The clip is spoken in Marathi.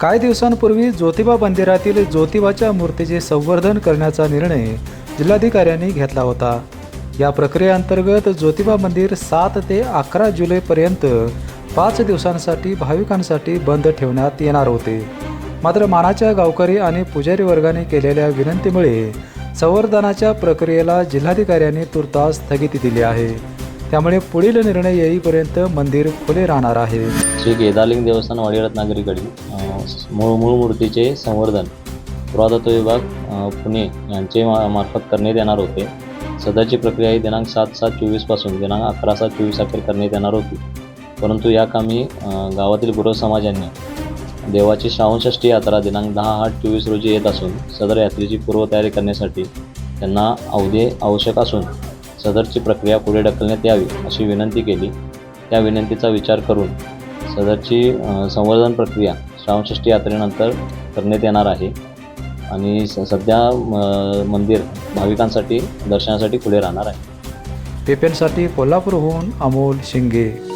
काही दिवसांपूर्वी ज्योतिबा मंदिरातील ज्योतिबाच्या मूर्तीचे संवर्धन करण्याचा निर्णय जिल्हाधिकाऱ्यांनी घेतला होता. या प्रक्रियेअंतर्गत ज्योतिबा मंदिर सात ते अकरा जुलैपर्यंत पाच दिवसांसाठी भाविकांसाठी बंद ठेवण्यात येणार होते. मात्र मानाच्या गावकरी आणि पुजारी वर्गाने केलेल्या विनंतीमुळे संवर्धनाच्या प्रक्रियेला जिल्हाधिकाऱ्यांनी तुर्तास स्थगिती दिली आहे. त्यामुळे पुढील निर्णय येईपर्यंत मंदिर खुले राहणार आहे. श्री केदारलिंग देवस्थान वाडी रत्नागिरीकडील मूळ मूळ मूर्तीचे संवर्धन पुरातत्व विभाग पुणे यांचे मा मार्फत करण्यात येणार होते. सध्याची प्रक्रिया ही दिनांक सात सात चोवीसपासून दिनांक अकरा सात चोवीस अखेर करण्यात येणार होती. परंतु या कामी गावातील गुरव समाजांनी देवाची श्रावणषष्ठी यात्रा दिनांक दहा आठ चोवीस रोजी येत असून सदर यात्रेची पूर्वतयारी करण्यासाठी त्यांना अवधी आवश्यक असून सदरची प्रक्रिया पुढे ढकलण्यात यावी अशी विनंती केली. त्या विनंतीचा विचार करून सदरची संवर्धन प्रक्रिया श्रावणषष्ठी यात्रेनंतर करण्यात येणार आहे आणि स सध्या म, मंदिर भाविकांसाठी दर्शनासाठी खुले राहणार आहे. पेपेंसाठी कोल्हापूरहून अमोल शिंगे.